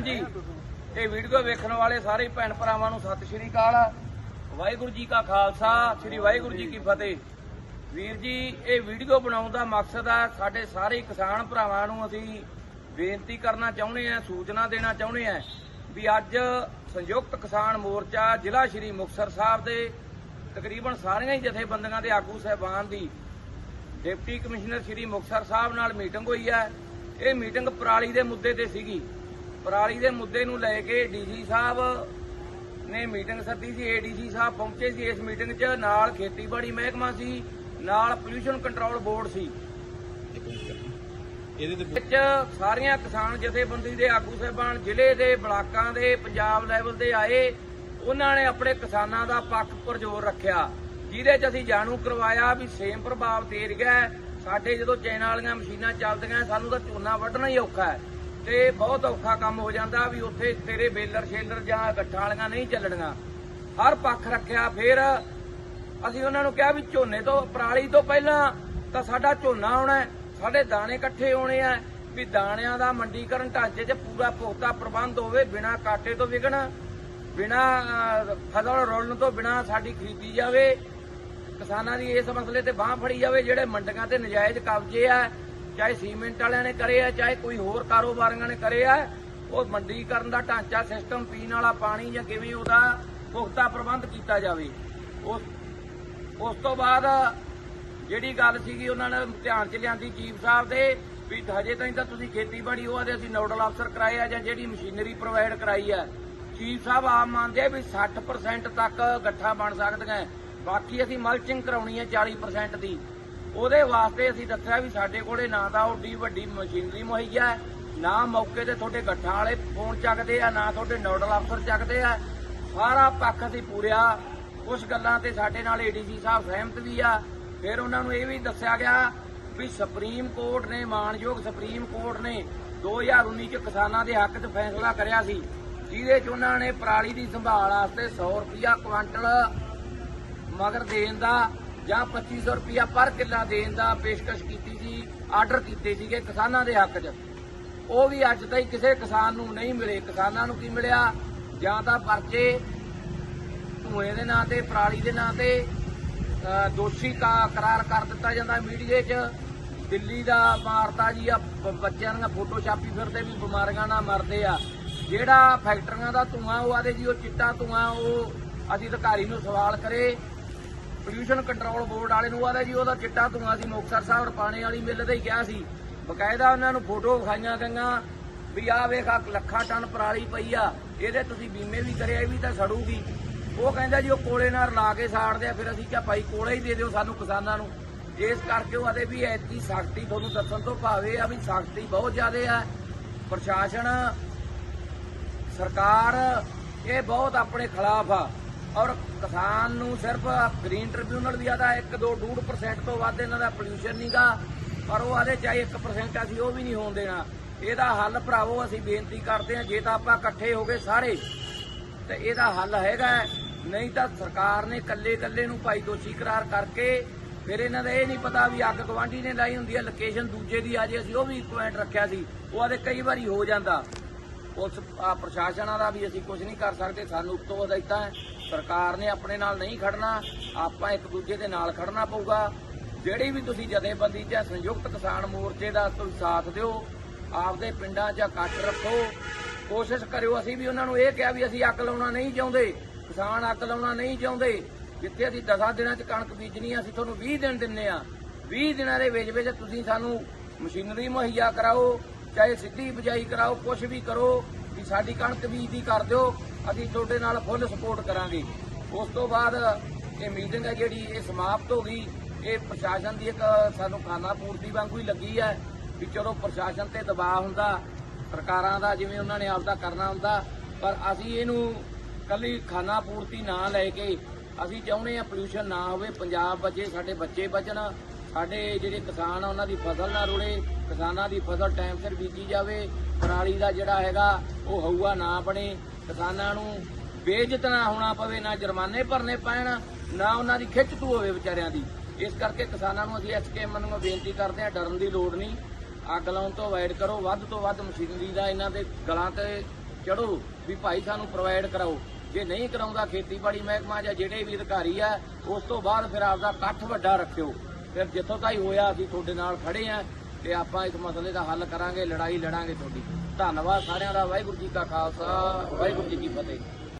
ਹਾਂਜੀ। ਇਹ ਵੀਡੀਓ ਵੇਖਣ ਵਾਲੇ ਸਾਰੇ ਭੈਣ ਭਰਾਵਾਂ ਨੂੰ ਸਤਿ ਸ਼੍ਰੀ ਅਕਾਲ। ਵਾਹਿਗੁਰੂ ਜੀ ਕਾ ਖਾਲਸਾ, ਸ੍ਰੀ ਵਾਹਿਗੁਰੂ ਜੀ ਕੀ ਫਤਿਹ। ਵੀਰ ਜੀ, ਇਹ ਵੀਡੀਓ ਬਣਾਉਣ ਦਾ ਮਕਸਦ ਆ, ਸਾਡੇ ਸਾਰੇ ਕਿਸਾਨ ਭਰਾਵਾਂ ਨੂੰ ਅਸੀਂ ਬੇਨਤੀ ਕਰਨਾ ਚਾਹੁੰਦੇ ਆ, ਸੂਚਨਾ ਦੇਣਾ ਚਾਹੁੰਦੇ ਆ ਵੀ ਅੱਜ ਸੰਯੁਕਤ ਕਿਸਾਨ ਮੋਰਚਾ ਜ਼ਿਲ੍ਹਾ ਸ਼੍ਰੀ ਮੁਕਤਸਰ ਸਾਹਿਬ ਦੇ ਤਕਰੀਬਨ ਸਾਰੀਆਂ ਹੀ ਜਥੇਬੰਦੀਆਂ ਦੇ ਆਗੂ ਸਹਿਬਾਨ ਦੀ ਡਿਪਟੀ ਕਮਿਸ਼ਨਰ ਸ਼੍ਰੀ ਮੁਕਤਸਰ ਸਾਹਿਬ ਨਾਲ ਮੀਟਿੰਗ ਹੋਈ ਹੈ ਇਹ ਮੀਟਿੰਗ ਪਰਾਲੀ ਦੇ ਮੁੱਦੇ ਤੇ ਸੀਗੀ। ਪਰਾਲੀ ਦੇ ਮੁੱਦੇ ਨੂੰ ਲੈ ਕੇ ਡੀਜੀ ਸਾਹਿਬ ਨੇ ਮੀਟਿੰਗ ਸੱਦੀ ਸੀ ਏਡੀਸੀ ਸਾਹਿਬ ਪਹੁੰਚੇ ਸੀ। ਇਸ ਮੀਟਿੰਗ 'ਚ ਨਾਲ ਖੇਤੀਬਾੜੀ ਮਹਿਕਮਾ ਸੀ ਨਾਲ ਪੋਲੂਸ਼ਨ ਕੰਟਰੋਲ ਬੋਰਡ ਸੀ। ਇਹਦੇ ਤੇ ਵਿੱਚ ਸਾਰੀਆਂ ਕਿਸਾਨ ਜਥੇਬੰਦੀ ਦੇ ਆਗੂ ਸਾਹਿਬਾਨ ਜ਼ਿਲ੍ਹੇ ਦੇ ਬਲਾਕਾਂ ਦੇ ਪੰਜਾਬ ਲੈਵਲ ਦੇ ਆਏ। ਉਹਨਾਂ ਨੇ ਆਪਣੇ ਕਿਸਾਨਾਂ ਦਾ ਪੱਖ ਪੁਰਜੋਰ ਰੱਖਿਆ। ਜਿਹਦੇ 'ਚ ਅਸੀਂ ਜਾਣੂ ਕਰਵਾਇਆ ਵੀ ਸੇਮ ਪ੍ਰਭਾਵ ਤੇਰ ਗਿਆ। ਸਾਡੇ ਜਦੋਂ ਚੈਨ ਵਾਲੀਆਂ ਮਸ਼ੀਨਾਂ ਚੱਲਦੀਆਂ ਸਾਨੂੰ ਤਾਂ ਝੋਨਾ ਵੱਢਣਾ ਹੀ ਔਖਾ ਹੈ। ਤੇ ਬਹੁਤ ਔਖਾ ਕੰਮ ਹੋ ਜਾਂਦਾ ਵੀ ਉੱਥੇ ਤੇਰੇ ਬੇਲਰ ਸ਼ੇਲਰ ਜਾਂ ਗੱਠਾਂ ਵਾਲੀਆਂ ਨਹੀਂ ਚੱਲਣੀਆਂ। ਹਰ ਪੱਖ ਰੱਖਿਆ, ਫਿਰ ਅਸੀਂ ਉਹਨਾਂ ਨੂੰ ਕਿਹਾ ਵੀ ਝੋਨੇ ਤੋਂ, ਪਰਾਲੀ ਤੋਂ ਪਹਿਲਾਂ ਤਾਂ ਸਾਡਾ ਝੋਨਾ ਆਉਣਾ ਸਾਡੇ ਦਾਣੇ ਇਕੱਠੇ ਹੋਣੇ ਆ, ਵੀ ਦਾਣਿਆਂ ਦਾ ਮੰਡੀਕਰਨ ਢਾਂਚੇ 'ਚ ਪੂਰਾ ਪੁਖਤਾ ਪ੍ਰਬੰਧ ਹੋਵੇ, ਬਿਨਾਂ ਕਾਟੇ ਤੋਂ ਵਿਕਣ, ਬਿਨਾਂ ਫਸਲ ਰੋਲਣ ਤੋਂ ਬਿਨਾਂ ਸਾਡੀ ਖਰੀਦੀ ਜਾਵੇ। ਕਿਸਾਨਾਂ ਦੀ ਇਸ ਮਸਲੇ ਤੇ ਬਾਹ ਫੜੀ ਜਾਵੇ, ਜਿਹੜੇ ਮੰਡੀਆਂ ਤੇ ਨਜਾਇਜ਼ ਕਬਜ਼ੇ ਆ ਚਾਹੇ ਸੀਮੈਂਟ ਵਾਲਿਆਂ ਨੇ ਕਰੇ ਆ, ਚਾਹੇ ਕੋਈ ਹੋਰ ਕਾਰੋਬਾਰੀਆਂ ਨੇ ਕਰੇ ਆ, ਉਹ ਮੰਡੀਕਰਨ ਦਾ ਢਾਂਚਾ ਸਿਸਟਮ ਪੀਣ ਵਾਲਾ ਪਾਣੀ ਜਾਂ ਕਿਵੇਂ ਉਹਦਾ ਪੁਖਤਾ ਪ੍ਰਬੰਧ ਕੀਤਾ ਜਾਵੇ। ਉਸ ਉਸ ਤੋਂ ਬਾਅਦ ਜਿਹੜੀ ਗੱਲ ਸੀਗੀ, ਉਹਨਾਂ ਨੇ ਧਿਆਨ ਚ ਲਿਆਂਦੀ ਚੀਫ ਸਾਹਿਬ ਦੇ ਵੀ ਹਜੇ ਤਾਈਂ ਤਾਂ ਤੁਸੀਂ ਖੇਤੀਬਾੜੀ ਉਹ ਆਦੇ ਅਸੀਂ ਨੋਡਲ ਅਫਸਰ ਕਰਾਏ ਆ ਜਾਂ ਜਿਹੜੀ ਮਸ਼ੀਨਰੀ ਪ੍ਰੋਵਾਈਡ ਕਰਾਈ ਆ। ਚੀਫ ਸਾਹਿਬ ਆਪ ਮੰਨਦੇ ਵੀ 60% ਤੱਕ ਗੱਠਾਂ ਬਣ ਸਕਦੀਆਂ। ਬਾਕੀ ਅਸੀਂ ਮਲਚਿੰਗ ਕਰਾਉਣੀ ਹੈ 40% ਦੀ। ਉਹਦੇ ਵਾਸਤੇ ਅਸੀਂ ਦੱਸਿਆ ਵੀ ਸਾਡੇ ਕੋਲੇ ਨਾ ਤਾਂ ਓਡੀ ਵੱਡੀ ਮਸ਼ੀਨਰੀ ਮੁਹੱਈਆ ਹੈ, ਨਾ ਮੌਕੇ ਤੇ ਤੁਹਾਡੇ ਗੱਠਾਂ ਵਾਲੇ ਫੋਨ ਚੱਕਦੇ ਆ, ਨਾ ਤੁਹਾਡੇ ਨੋਡਲ ਅਫਸਰ ਚੱਕਦੇ ਆ। ਸਾਰਾ ਪੱਖ ਅਸੀਂ ਪੂਰਿਆ। ਕੁਝ ਗੱਲਾਂ ਤੇ ਸਾਡੇ ਨਾਲ ਏਡੀਸੀ ਸਾਹਿਬ ਸਹਿਮਤ ਵੀ ਆ। ਫਿਰ ਉਹਨਾਂ ਨੂੰ ਇਹ ਵੀ ਦੱਸਿਆ ਗਿਆ ਵੀ ਸੁਪਰੀਮ ਕੋਰਟ ਨੇ, ਮਾਨਯੋਗ ਸੁਪਰੀਮ ਕੋਰਟ ਨੇ 2019 ਚ ਕਿਸਾਨਾਂ ਦੇ ਹੱਕ 'ਚ ਫੈਸਲਾ ਕਰਿਆ ਸੀ, ਜਿਹਦੇ 'ਚ ਉਹਨਾਂ ਨੇ ਪਰਾਲੀ ਦੀ ਸੰਭਾਲ ਵਾਸਤੇ 100 ਰੁਪਿਆ ਕੁਇੰਟਲ ਮਗਰ ਦੇਣ ਦਾ ਜਾਂ 2500 ਰੁਪਇਆ ਪਰ ਕਿੱਲਾ ਦੇਣ ਦਾ ਪੇਸ਼ਕਸ਼ ਕੀਤੀ ਸੀ, ਆਰਡਰ ਕੀਤੇ ਸੀਗੇ ਕਿਸਾਨਾਂ ਦੇ ਹੱਕ 'ਚ। ਉਹ ਵੀ ਅੱਜ ਤਾਈਂ ਕਿਸੇ ਕਿਸਾਨ ਨੂੰ ਨਹੀਂ ਮਿਲੇ। ਕਿਸਾਨਾਂ ਨੂੰ ਕੀ ਮਿਲਿਆ? ਜਾਂ ਤਾਂ ਪਰਚੇ ਧੂਏ ਦੇ ਨਾਂ ਤੇ, ਪਰਾਲੀ ਦੇ ਨਾਂ ਤੇ ਦੋਸ਼ੀ ਕਾ ਕਰਾਰ ਕਰ ਦਿੱਤਾ ਜਾਂਦਾ ਮੀਡੀਏ 'ਚ। ਦਿੱਲੀ ਦਾ ਮਾਰਤਾ ਜੀ ਆ ਬੱਚਿਆਂ ਦੀਆਂ ਫੋਟੋ ਛਾਪੀ ਫਿਰਦੇ ਵੀ ਬਿਮਾਰੀਆਂ ਨਾਲ ਮਰਦੇ ਆ। ਜਿਹੜਾ ਫੈਕਟਰੀਆਂ ਦਾ ਧੂਆਂ, ਉਹ ਆਦੇ ਜੀ, ਉਹ ਚਿੱਟਾ ਧੂਆਂ, ਉਹ ਅਸੀਂ ਅਧਿਕਾਰੀ ਨੂੰ ਸਵਾਲ ਕਰੇ। ਪੋਲੂਸ਼ਨ ਕੰਟਰੋਲ ਬੋਰਡ ਵਾਲੇ ਨੂੰ ਆਦਾ ਜੀ, ਉਹਦਾ ਚਿੱਟਾ ਧੂਆਂ ਸੀ, ਮੁਕਤਸਰ ਸਾਹਿਬ ਰਪਾਣੇ ਵਾਲੀ ਮਿੱਲ ਤੇ ਹੀ ਕਿਹਾ ਸੀ। ਬਕਾਇਦਾ ਉਹਨਾਂ ਨੂੰ ਫੋਟੋ ਵਿਖਾਈਆਂ ਗਈਆਂ ਵੀ ਆਹ ਵੇਖ, ਆਹ ਲੱਖਾਂ ਟਨ ਪਰਾਲੀ ਪਈ ਆ, ਇਹਦੇ ਤੁਸੀਂ ਬੀਮੇ ਵੀ ਕਰਿਆ, ਇਹ ਵੀ ਤਾਂ ਸੜੂਗੀ। ਉਹ ਕਹਿੰਦਾ ਜੀ, ਉਹ ਕੋਲੇ ਨਾਲ ਲਾ ਕੇ ਸਾੜਦੇ ਆ ਫਿਰ ਅਸੀਂ ਕਿਹਾ ਭਾਈ ਕੋਲੇ ਹੀ ਦੇ ਦਿਓ ਸਾਨੂੰ ਕਿਸਾਨਾਂ ਨੂੰ। ਇਸ ਕਰਕੇ ਉਹ ਆਦੇ ਵੀ ਐਤੀ ਸਖਤੀ ਤੁਹਾਨੂੰ ਦੱਸਣ ਤੋਂ ਭਾਵੇਂ ਆ ਵੀ ਸਖਤੀ ਬਹੁਤ ਜ਼ਿਆਦੇ ਆ। ਪ੍ਰਸ਼ਾਸਨ, ਸਰਕਾਰ, ਇਹ ਬਹੁਤ ਆਪਣੇ ਖਿਲਾਫ ਆ। ਔਰ ਕਿਸਾਨ ਨੂੰ ਸਿਰਫ ਗ੍ਰੀਨ ਟ੍ਰਿਬਿਊਨਲ ਵੀ ਆਦਾ 1 2 2% ਤੋਂ ਵੱਧ ਇਹਨਾਂ ਦਾ ਪੋਲੂਸ਼ਨ ਨਹੀਂਗਾ ਪਰ ਉਹ ਆਦੇ ਚਾਹੇ 1% ਅਸੀਂ ਉਹ ਵੀ ਨਹੀਂ ਹੋਣ ਦੇਣਾ। ਇਹਦਾ ਹੱਲ ਭਰਾਵੋ, ਅਸੀਂ ਬੇਨਤੀ ਕਰਦੇ ਹਾਂ, ਜੇ ਤਾਂ ਆਪਾਂ ਇਕੱਠੇ ਹੋ ਗਏ ਸਾਰੇ, ਤੇ ਇਹਦਾ ਹੱਲ ਹੈਗਾ ਨਹੀਂ ਤਾਂ ਸਰਕਾਰ ਨੇ ਕੱਲੇ ਕੱਲੇ ਨੂੰ ਭਾਈ ਦੋਸ਼ੀ ਕਰਾਰ ਕਰਕੇ, ਫਿਰ ਇਹਨਾਂ ਦਾ ਇਹ ਨਹੀਂ ਪਤਾ ਵੀ ਅੱਗ ਗਵਾਂਢੀ ਨੇ ਲਾਈ ਹੁੰਦੀ ਹੈ ਲੋਕੇਸ਼ਨ ਦੂਜੇ ਦੀ ਆ ਜੇ ਅਸੀਂ ਉਹ ਵੀ ਪੁਆਇੰਟ ਰੱਖਿਆ ਸੀ, ਉਹ ਆਦੇ ਕਈ ਵਾਰੀ ਹੋ ਜਾਂਦਾ। ਉਸ ਪ੍ਰਸ਼ਾਸਨਾਂ ਦਾ ਵੀ ਅਸੀਂ ਕੁਝ ਨਹੀਂ ਕਰ ਸਕਦੇ। ਸਾਨੂੰ ਉਤੋਂ ਹਦਾਇਤਾਂ ਹੈ, ਸਰਕਾਰ ਨੇ ਆਪਣੇ ਨਾਲ ਨਹੀਂ ਖੜਨਾ, ਆਪਾਂ ਇੱਕ ਦੂਜੇ ਦੇ ਨਾਲ ਖੜਨਾ ਪਊਗਾ। ਜਿਹੜੀ ਵੀ ਤੁਸੀਂ ਜਥੇਬੰਦੀ ਜਾਂ ਸੰਯੁਕਤ ਕਿਸਾਨ ਮੋਰਚੇ ਦਾ ਤੁਸੀਂ ਸਾਥ ਦਿਓ, ਆਪਦੇ ਪਿੰਡਾਂ 'ਚ ਇਕੱਠ ਰੱਖੋ। ਕੋਸ਼ਿਸ਼ ਕਰਿਓ ਅਸੀਂ ਵੀ ਉਹਨਾਂ ਨੂੰ ਇਹ ਕਿਹਾ ਵੀ ਅਸੀਂ ਅੱਗ ਲਾਉਣਾ ਨਹੀਂ ਚਾਹੁੰਦੇ, ਕਿਸਾਨ ਅੱਗ ਲਾਉਣਾ ਨਹੀਂ ਚਾਹੁੰਦੇ। ਜਿੱਥੇ ਅਸੀਂ 10 ਦਿਨਾਂ 'ਚ ਕਣਕ ਬੀਜਣੀ ਅਸੀਂ ਤੁਹਾਨੂੰ 20 ਦਿਨ ਦਿੰਨੇ ਆ। 20 ਦਿਨਾਂ ਦੇ ਵਿੱਚ ਵਿੱਚ ਤੁਸੀਂ ਸਾਨੂੰ ਮਸ਼ੀਨਰੀ ਮੁਹੱਈਆ ਕਰਾਓ ਚਾਹੇ ਸਿੱਧੀ ਬਿਜਾਈ ਕਰਾਓ ਕੁਝ ਵੀ ਕਰੋ, ਵੀ ਸਾਡੀ ਕਣਕ ਬੀਜਦੀ ਕਰ ਦਿਓ, ਅਸੀਂ ਤੁਹਾਡੇ ਨਾਲ ਫੁੱਲ ਸਪੋਰਟ ਕਰਾਂਗੇ। ਉਸ ਤੋਂ ਬਾਅਦ ਇਹ ਮੀਟਿੰਗ ਹੈ ਜਿਹੜੀ ਇਹ ਸਮਾਪਤ ਹੋ ਗਈ। ਇਹ ਪ੍ਰਸ਼ਾਸਨ ਦੀ ਇੱਕ ਸਾਨੂੰ ਖਾਨਾ ਪੂਰਤੀ ਵਾਂਗੂ ਹੀ ਲੱਗੀ ਹੈ ਵੀ ਚਲੋ ਪ੍ਰਸ਼ਾਸਨ ਤੇ ਦਬਾਅ ਹੁੰਦਾ, ਸਰਕਾਰਾਂ ਦਾ ਜਿਵੇਂ ਉਹਨਾਂ ਨੇ ਆਪਦਾ ਕਰਨਾ ਹੁੰਦਾ, ਪਰ ਅਸੀਂ ਇਹਨੂੰ ਕੱਲੀ ਖਾਨਾ ਪੂਰਤੀ ਨਾ ਲੈ ਕੇ ਅਸੀਂ ਚਾਹੁੰਦੇ ਆ ਪੋਲੂਸ਼ਨ ਨਾ ਹੋਵੇ, ਪੰਜਾਬ ਬਚੇ, ਸਾਡੇ ਬੱਚੇ ਬਚਣ ਸਾਡੇ ਜਿਹੜੇ ਕਿਸਾਨ ਆ, ਉਹਨਾਂ ਦੀ ਫਸਲ ਨਾ ਰੁੜੇ, ਕਿਸਾਨਾਂ ਦੀ ਫਸਲ ਟਾਈਮ ਸਿਰ ਬੀਜੀ ਜਾਵੇ, ਪਰਾਲੀ ਦਾ ਜਿਹੜਾ ਹੈਗਾ, ਉਹ ਹਊਆ ਨਾ ਬਣੇ। ਕਿਸਾਨਾਂ ਨੂੰ ਬੇਇੱਜ਼ਤ ਨਾ ਹੋਣਾ ਪਵੇ, ਨਾ ਜੁਰਮਾਨੇ ਭਰਨੇ ਪੈਣ, ਨਾ ਉਹਨਾਂ ਦੀ ਖਿੱਚ ਤੂ ਹੋਵੇ ਵਿਚਾਰਿਆਂ ਦੀ। ਇਸ ਕਰਕੇ ਕਿਸਾਨਾਂ ਨੂੰ ਅਸੀਂ ਐਸਕੇਐਮ ਨੂੰ ਬੇਨਤੀ ਕਰਦੇ ਹਾਂ, ਡਰਨ ਦੀ ਲੋੜ ਨਹੀਂ। ਅੱਗ ਲਾਉਣ ਤੋਂ ਅਵਾਇਡ ਕਰੋ, ਵੱਧ ਤੋਂ ਵੱਧ ਮਸ਼ੀਨਰੀ ਦਾ ਇਹਨਾਂ ਦੇ ਗਲਾਂ ਤੇ ਚੜੋ ਵੀ ਭਾਈ ਸਾਨੂੰ ਪ੍ਰੋਵਾਈਡ ਕਰਾਓ। ਜੇ ਨਹੀਂ ਕਰਾਉਂਦਾ ਖੇਤੀਬਾੜੀ ਮਹਿਕਮਾ ਜਾਂ ਜਿਹੜੇ ਵੀ ਅਧਿਕਾਰੀ ਆ, ਉਸ ਤੋਂ ਬਾਅਦ ਫਿਰ ਆਪਦਾ ਇਕੱਠ ਵੱਡਾ ਰੱਖਿਓ। ਫਿਰ ਜਿੱਥੋਂ ਤਾਈ ਹੋਇਆ, ਅਸੀਂ ਤੁਹਾਡੇ ਨਾਲ ਖੜੇ ਆ ਤੇ ਆਪਾਂ ਇਸ ਮਸਲੇ ਦਾ ਹੱਲ ਕਰਾਂਗੇ, ਲੜਾਈ ਲੜਾਂਗੇ ਤੁਹਾਡੀ। ਧੰਨਵਾਦ ਸਾਰਿਆਂ ਦਾ, ਵਾਹਿਗੁਰੂ ਜੀ ਕਾ ਖਾਲਸਾ, ਵਾਹਿਗੁਰੂ ਜੀ ਕੀ ਫਤਿਹ।